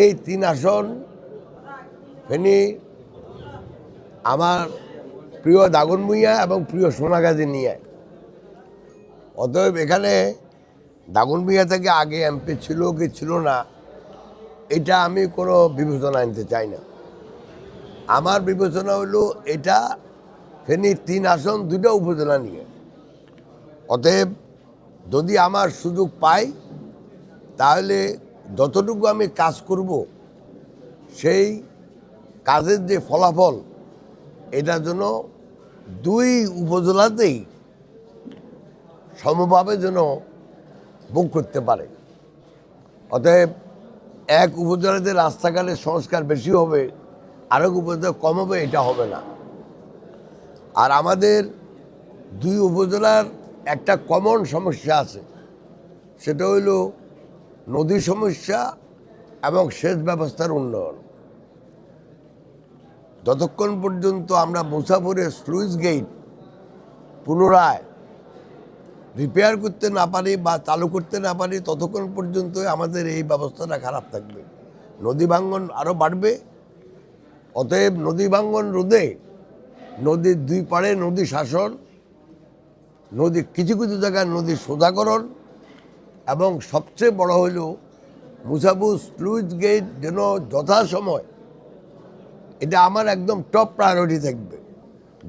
এই তিন আসন ফেনী, আমার প্রিয় দাগন ভূঁইয়া এবং প্রিয় সোনাগাজী নিয়ে। অতএব এখানে দাগন ভূঁইয়া থেকে আগে এমপি ছিল কি ছিল না, এটা আমি কোনো বিবেচনা আনতে চাই না। আমার বিবেচনা হলো এটা ফেনী তিন আসন দুটো উপজেলা নিয়ে। অতএব যদি আমার সুযোগ পাই তাহলে যতটুকু আমি কাজ করব, সেই কাজের যে ফলাফল এটা জন্য দুই উপজেলাতেই সমভাবে যেন ভোগ করতে পারে। অতএব এক উপজেলাতে রাস্তাঘাটের সংস্কার বেশি হবে, আরেক উপজেলা কম হবে, এটা হবে না। আর আমাদের দুই উপজেলার একটা কমন সমস্যা আছে, সেটা হইল নদী সমস্যা এবং সেচ ব্যবস্থার উন্নয়ন। যতক্ষণ পর্যন্ত আমরা মুসাফরের স্লুইস গেট পুনরায় রিপেয়ার করতে না পারি বা চালু করতে না পারি, ততক্ষণ পর্যন্ত আমাদের এই ব্যবস্থাটা খারাপ থাকবে। নদী ভাঙ্গন আরও বাড়বে। অতএব নদী ভাঙ্গন রোধে নদীর দুই পাড়ে নদী শাসন, নদী, কিছু কিছু জায়গায় নদী সোজাকরণ এবং সবচেয়ে বড় হইল মুসাফু স্লুইস গেট যেন যথাসময় এটা আমার একদম টপ প্রায়োরিটি থাকবে।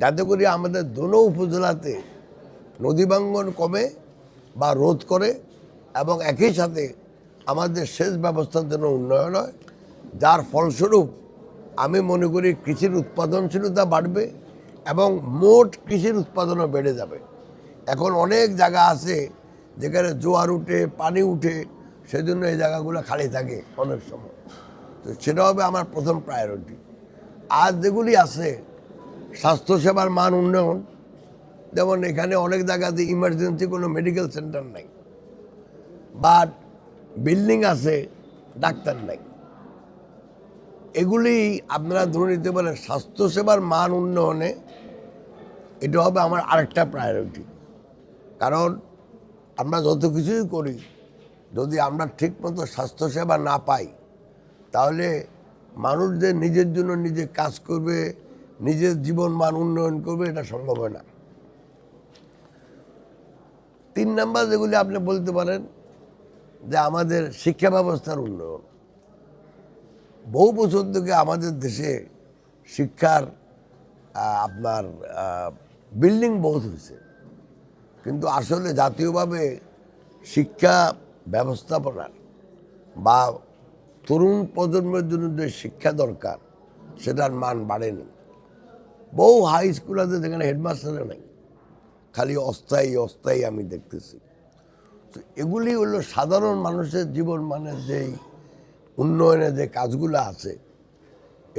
যাতে করে আমাদের দোনো উপজেলাতে নদী ভাঙ্গন কমে বা রোধ করে এবং একই সাথে আমাদের সেচ ব্যবস্থার জন্য উন্নয়ন হয়, যার ফলস্বরূপ আমি মনে করি কৃষির উৎপাদনশীলতা বাড়বে এবং মোট কৃষির উৎপাদনও বেড়ে যাবে। এখন অনেক জায়গা আছে যেখানে জোয়ার উঠে, পানি উঠে, সেজন্য এই জায়গাগুলো খালি থাকে অনেক সময়। তো সেটা হবে আমার প্রথম প্রায়োরিটি আর যেগুলি আছে, স্বাস্থ্যসেবার মান উন্নয়ন, যেমন এখানে অনেক জায়গাতে ইমার্জেন্সি কোনো মেডিকেল সেন্টার নাই। বা বিল্ডিং আছে, ডাক্তার নাই। এগুলি আপনারা ধরে নিতে পারেন, স্বাস্থ্যসেবার মান উন্নয়নে এটা হবে আমার আরেকটা প্রায়োরিটি কারণ আমরা যত কিছুই করি, যদি আমরা ঠিকমতো স্বাস্থ্যসেবা না পাই, তাহলে মানুষ যে নিজের জন্য নিজে কাজ করবে, নিজের জীবন মান উন্নয়ন করবে, এটা সম্ভব হয় না। তিন নাম্বার যেগুলি আপনি বলতে পারেন, যে আমাদের শিক্ষা ব্যবস্থার উন্নয়ন। বহু বছর থেকে আমাদের দেশে শিক্ষার আপনার বিল্ডিং বহুত হয়েছে। কিন্তু আসলে জাতীয়ভাবে শিক্ষা ব্যবস্থাপনার বা তরুণ প্রজন্মের জন্য যে শিক্ষা দরকার, সেটার মান বাড়েনি। বহু হাই স্কুল আছে যেখানে হেডমাস্টারে নাই। খালি অস্থায়ী অস্থায়ী আমি দেখতেছি। তো এগুলি হলো সাধারণ মানুষের জীবন মানে যেই উন্নয়নে যে কাজগুলো আছে,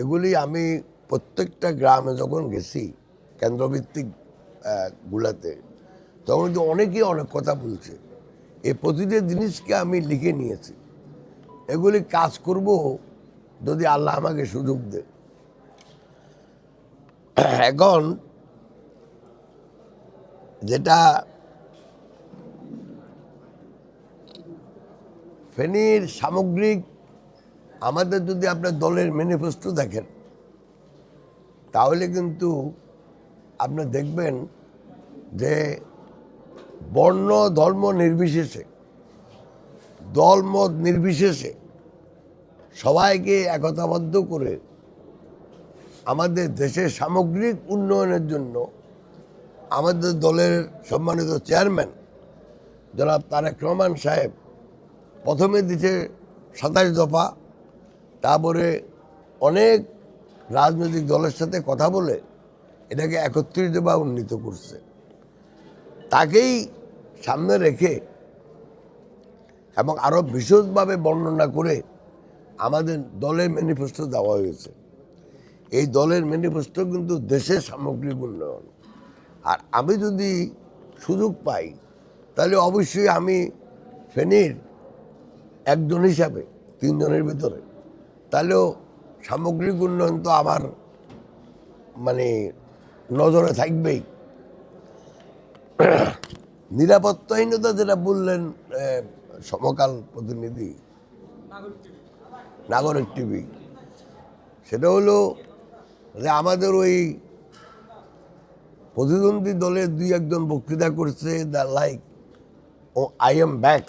এগুলি আমি প্রত্যেকটা গ্রামে যখন গেছি, কেন্দ্রভিত্তিক গুলাতে তখন কিন্তু অনেকেই অনেক কথা বলছে। এই প্রতিটা জিনিসকে আমি লিখে নিয়েছি। এগুলি কাজ করব যদি আল্লাহ আমাকে সুযোগ দেয়। এখন যেটা ফেনীর সামগ্রিক আমাদের যদি আপনার দলের ম্যানিফেস্টো দেখেন, তাহলে কিন্তু আপনি দেখবেন যে বর্ণ ধর্ম নির্বিশেষে, দলমত নির্বিশেষে সবাইকে একতাবদ্ধ করে আমাদের দেশের সামগ্রিক উন্নয়নের জন্য আমাদের দলের সম্মানিত চেয়ারম্যান জনাব তারেক রহমান সাহেব প্রথমে দিছে সাতাশ দফা, তারপরে অনেক রাজনৈতিক দলের সাথে কথা বলে এটাকে একত্রিত বা উন্নীত করছে। তাকেই সামনে রেখে এবং আরও বিশদভাবে বর্ণনা করে আমাদের দলের ম্যানিফেস্টো দেওয়া হয়েছে। এই দলের ম্যানিফেস্টো কিন্তু দেশের সামগ্রিক উন্নয়ন। আর আমি যদি সুযোগ পাই, তাহলে অবশ্যই আমি ফেনীর একজন হিসাবে, তিনজনের ভিতরে, তাহলেও সামগ্রিক উন্নয়ন তো আমার মানে নজরে থাকবেই। নিরাপত্তাহীনতা যেটা বললেন সমকাল প্রতিনিধি, নাগরিক টিভি, সেটা হলো যে আমাদের ওই প্রতিদ্বন্দ্বী দলের দুই একজন বক্তৃতা করছে দ্য লাইক, ও, আই এম ব্যাক,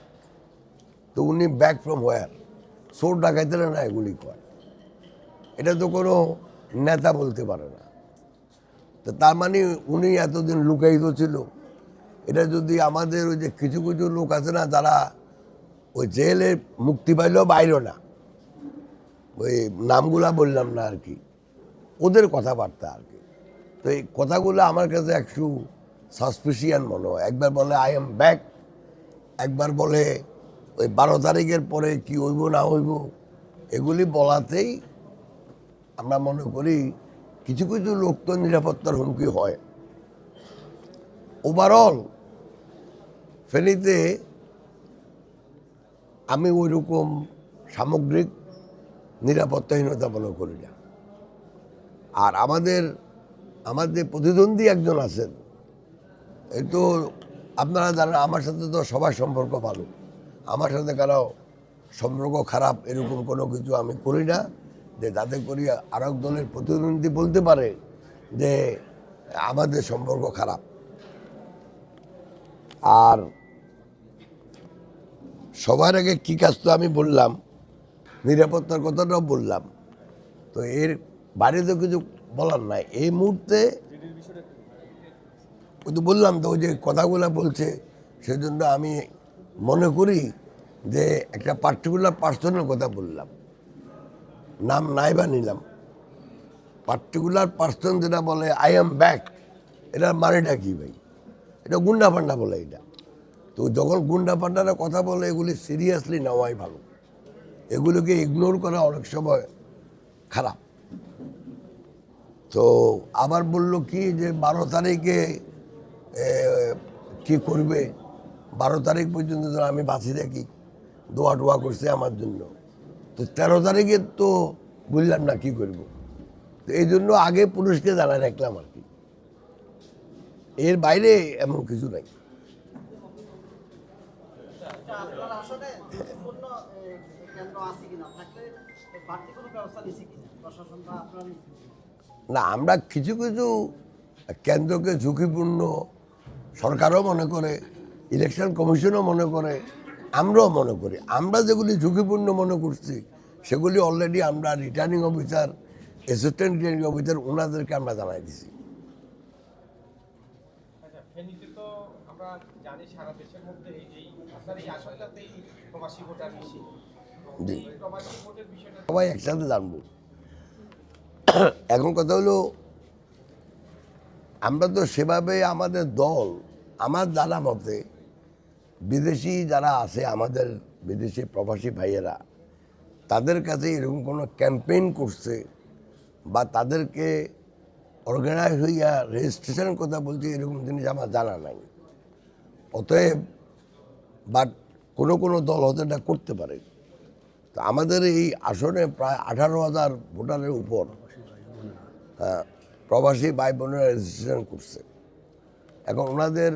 তো উনি ব্যাক ফ্রম হোয়ার সোর ডাকাইতে না এগুলি কয় এটা তো কোনো নেতা বলতে পারে না। তো তার মানে উনি এতদিন লুকায়িত ছিল। এটা যদি আমাদের ওই যে কিছু কিছু লোক আছে না, যারা ওই জেলে মুক্তি পাইলেও বাইরও না। ওই নামগুলা বললাম না আর কি। ওদের কথাবার্তা আর কি। তো এই কথাগুলো আমার কাছে একটু সাসপিসিয়ান মনে হয়। একবার বলে আই এম ব্যাক একবার বলে, ওই বারো তারিখের পরে কি হইব, না হইব? এগুলি বলাতেই আমরা মনে করি, কিছু কিছু লোক তো নিরাপত্তার হুমকি হয়। ওভারঅল ফেনীতে আমি ওই রকম সামগ্রিক নিরাপত্তাহীনতা মনে করি না। আর আমাদের আমাদের প্রতিদ্বন্দ্বী একজন আছেন। এই তো আপনারা জানেন, আমার সাথে তো সবার সম্পর্ক ভালো। আমার সাথে কারও সম্পর্ক খারাপ এরকম কোনো কিছু আমি করি না। যে তাতে করি আর এক দলের প্রতিদ্বন্দ্বী বলতে পারে যে আমাদের সম্পর্ক খারাপ। আর সবার আগে কী কাজ তো আমি বললাম, নিরাপত্তার কথাটাও বললাম। তো এর বাইরে তো কিছু বলার নাই। এই মুহূর্তে ওই তো বললাম তো, ওই যে কথাগুলো বলছে, সেজন্য আমি মনে করি যে একটা পার্টিকুলার পার্সনের কথা বললাম। নাম নাই বা নিলাম। পার্টিকুলার পার্সন যেটা বলে আই এম ব্যাক এটার মানেটা কি ভাই? এটা গুন্ডা ফান্ডা বলে এটা। তো যখন গুন্ডা ফান্ডারা কথা বলে, এগুলি সিরিয়াসলি নেওয়াই ভালো। এগুলোকে ইগনোর করা অনেক সময় খারাপ। তো আবার বলল কি যে, বারো তারিখে কি করবে? বারো তারিখ পর্যন্ত তো আমি বাঁচি থাকি, দোয়া টোয়া করছে আমার জন্য। তো তেরো তারিখে তো বুঝলাম না কি করব। তো এই জন্য আগে পুলিশকে জানাই রাখলাম আর কি। এর বাইরে এমন কিছু নাই? না, আমরা কিছু কিছু কেন্দ্রকে ঝুঁকিপূর্ণ, সরকারও মনে করে ইলেকশন কমিশনও মনে করে, আমরাও মনে করি আমরা যেগুলি ঝুঁকিপূর্ণ মনে করছি, সেগুলি অলরেডি আমরা returning officer assistant returning officer ওনাদেরকে আমরা জানাই দিছি আচ্ছা ফেনীতে তো আমরা জানি সারা দেশের মধ্যে এই প্রবাসী ভোটার বেশি। সবাই একসাথে জানব। এখন কথা হলো আমরা তো সেভাবে আমাদের দল আমার জানা মতে বিদেশি যারা আছে আমাদের বিদেশি প্রবাসী ভাইয়েরা তাদের কাছে এরকম কোনো ক্যাম্পেইন করছে বা তাদেরকে অর্গানাইজ হইয়া রেজিস্ট্রেশনের কথা বলছে এরকম জিনিস আমার জানা নাই। অতএব বাট কোনো কোনো দল হয়তো এটা করতে পারে। তো আমাদের এই আসনে প্রায় আঠারো হাজার ভোটারের উপর হ্যাঁ, প্রবাসী ভাই বোনেরা রেজিস্ট্রেশন করছে। এখন ওনাদের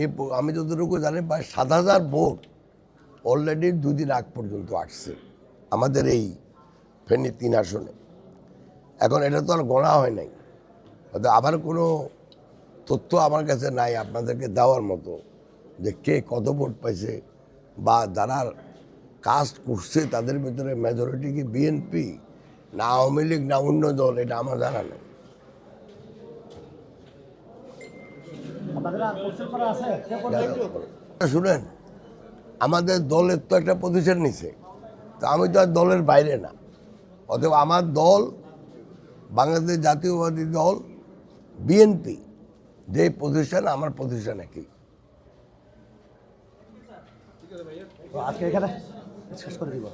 এই আমি যতটুকু জানি প্রায় সাত হাজার ভোট অলরেডি দুদিন আগ পর্যন্ত আসছে আমাদের এই ফেনী তিন আসনে। এখন এটা তো আর গণা হয় নাই। হয়তো আবার কোনো তথ্য আমার কাছে নাই আপনাদেরকে দেওয়ার মতো। যে কে কত ভোট পাইছে বা যারা কাস্ট করছে তাদের ভিতরে মেজরিটি কি বিএনপি না আওয়ামী লীগ না অন্য দল এটা আমার জানা নেই? শুনেন আমাদের দলের তো একটা প্রতিষ্ঠান নিছে। তো আমি তো আর দলের বাইরে না। অতএব আমার দল বাংলাদেশ জাতীয়বাদী দল বিএনপি যে প্রতিষ্ঠান আমার প্রতিষ্ঠান একই। তো আজকে এখানে শেষ করে দিব।